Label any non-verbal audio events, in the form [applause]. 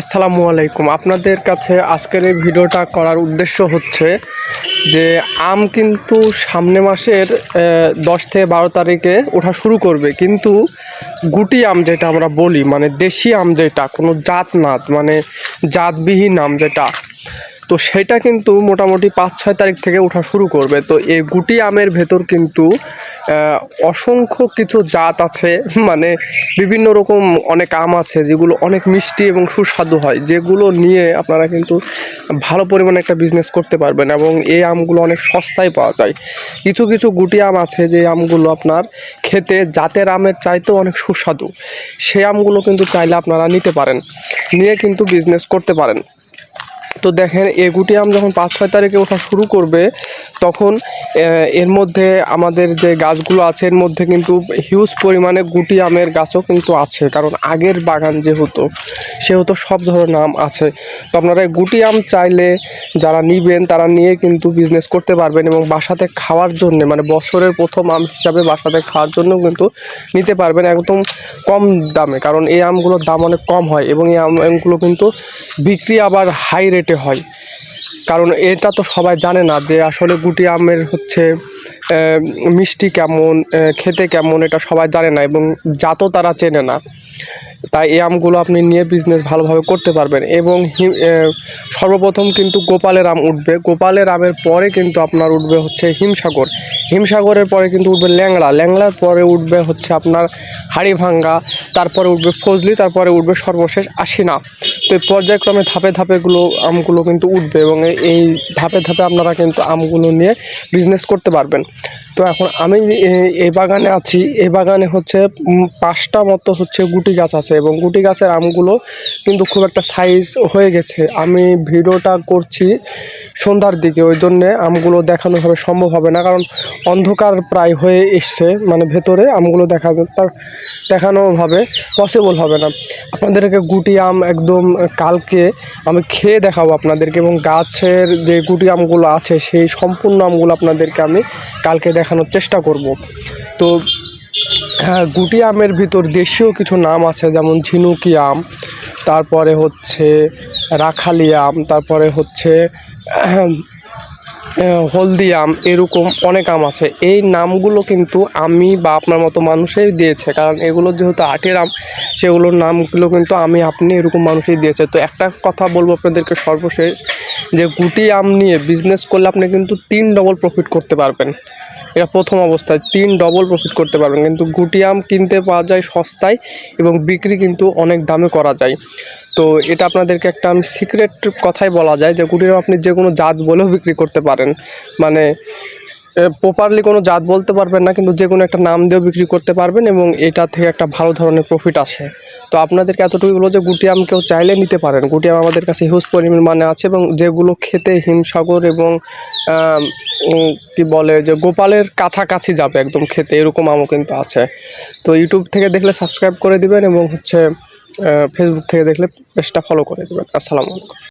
আসসালামু আলাইকুম। আপনাদের কাছে আজকের এই ভিডিওটা করার উদ্দেশ্য হচ্ছে যে আম কিন্তু সামনে মাসের দশ থেকে বারো তারিখে ওঠা শুরু করবে। কিন্তু গুটি আম যেটা আমরা বলি মানে দেশি আম যেটা, কোনো জাত না মানে জাতবিহীন আম যেটা তো সেটা কিন্তু মোটামুটি পাঁচ ছয় তারিখ থেকে ওঠা শুরু করবে। তো এই গুটি আমের ভেতর কিন্তু অসংখ্য কিছু জাত আছে [laughs] মানে বিভিন্ন রকম অনেক আম আছে যেগুলো অনেক মিষ্টি এবং সুস্বাদু হয়, যেগুলো নিয়ে আপনারা কিন্তু ভালো পরিমাণে একটা বিজনেস করতে পারবেন এবং এই আমগুলো অনেক সস্তায় পাওয়া যায়। কিছু কিছু গুটি আম আছে যে আমগুলো আপনার খেতে জাতের আমের চাইতেও অনেক সুস্বাদু। সেই আমগুলো কিন্তু চাইলে আপনারা নিতে পারেন, নিয়ে কিন্তু বিজনেস করতে পারেন। তো দেখেন এগুটি আম যখন পাঁচ ছয় তারিখে ওঠা শুরু করবে তখন এর মধ্যে আমাদের যে গাছগুলো আছে, এর মধ্যে কিন্তু হিউজ পরিমাণে গুটি আমের গাছও কিন্তু আছে। কারণ আগের বাগান যে যেহেতু সেহেতু সব ধরনের আম আছে। তো আপনারা গুটি আম চাইলে যারা নিবেন, তারা নিয়ে কিন্তু বিজনেস করতে পারবেন এবং বাসাতে খাওয়ার জন্য মানে বছরের প্রথম আম হিসাবে বাসাতে খাওয়ার জন্য কিন্তু নিতে পারবেন একদম কম দামে। কারণ এই আমগুলোর দাম অনেক কম হয় এবং এই আম- আমগুলো কিন্তু বিক্রি আবার হাই রেটে হয়। কারণ এটা তো সবাই জানে না যে আসলে গুটি আমের হচ্ছে মিষ্টি কেমন খেতে কেমন এটা সবাই জানে না এবং জাতও তারা চেনে না। তাই এই আমগুলো আপনি নিয়ে বিজনেস ভালোভাবে করতে পারবেন এবং সর্বপ্রথম কিন্তু গোপালের আম উঠবে। গোপালের আমের পরে কিন্তু আপনার উঠবে হচ্ছে হিমসাগর। হিমসাগরের পরে কিন্তু উঠবে ল্যাংড়া। ল্যাংড়ার পরে উঠবে হচ্ছে আপনার হাড়ি ভাঙ্গা তারপরে উঠবে ফজলি, তারপরে উঠবে সর্বশেষ আশিনা। তো পর্যায়ক্রমে ধাপে ধাপেগুলো আমগুলো কিন্তু উঠবে এবং এই- ধাপে ধাপে আপনারা কিন্তু আমগুলো নিয়ে বিজনেস করতে পারবেন। তো এখন আমি এই বাগানে আছি এই বাগানে হচ্ছে পাঁচটা মতো হচ্ছে গুটি গাছ আছে এবং গুটি গাছের আমগুলো কিন্তু খুব একটা সাইজ হয়ে গেছে। আমি ভিডিওটা করছি সন্ধ্যার দিকে, ওই জন্যে আমগুলো দেখানো হবে, সম্ভব হবে না। কারণ অন্ধকার প্রায় হয়ে এসছে মানে ভেতরে আমগুলো দেখা যায় তার দেখানোভাবে পসিবল হবে না। আপনাদেরকে গুটি আম একদম কালকে আমি খেয়ে দেখাবো আপনাদেরকে এবং গাছের যে গুটি আমগুলো আছে, সেই সম্পূর্ণ আমগুলো আপনাদেরকে আমি কালকে দেখানোর চেষ্টা করব। তো হ্যাঁ গুটি আমের ভিতর দেশীয় কিছু নাম আছে, যেমন ঝিনুকি আম, তারপরে হচ্ছে রাখালি আম, তারপরে হচ্ছে হলদি আম এরকম অনেক আম আছে। এই নামগুলো কিন্তু আমি বা আপনার মতো মানুষই দিয়েছে, কারণ এগুলো যেহেতু আটের আম, সেগুলোর নামগুলো কিন্তু আমি আপনি এরকম মানুষই দিয়েছে। তো একটা কথা বলব আপনাদেরকে সর্বশেষ, যে গুটি আম নিয়ে বিজনেস করলে আপনি কিন্তু তিন ডবল প্রফিট করতে পারবেন। এটা প্রথম অবস্থায়, তিন ডবল প্রফিট করতে পারবেন। কিন্তু গুটি আম কিনতে পাওয়া যায় সস্তায় এবং বিক্রি কিন্তু অনেক দামে করা যায়। তো এটা আপনাদেরকে একটা আমি সিক্রেট কথাই বলা যায় যে গুটি আপনি যে কোনো জাত বলেও বিক্রি করতে পারেন। মানে প্রপারলি কোনো জাত বলতে পারবেন না, কিন্তু যে কোনো একটা নাম দিয়েও বিক্রি করতে পারবেন এবং এটা থেকে একটা ভালো ধরনের প্রফিট আসে। তো আপনাদেরকে এতটুকু বলো যে গুটি আম কেউ চাইলে নিতে পারেন। গুটি আম আমাদের কাছে হিউজ পরিমাণে আছে এবং যেগুলো খেতে হিমসাগর এবং কি বলে যে গোপালের কাছাকাছি যাবে একদম খেতে, এরকম আমও কিন্তু আছে। তো ইউটিউব থেকে দেখলে সাবস্ক্রাইব করে দিবেন এবং হচ্ছে ফেসবুক থেকে দেখলে পেজটা ফলো করে দেবেন। আসসালামু আলাইকুম।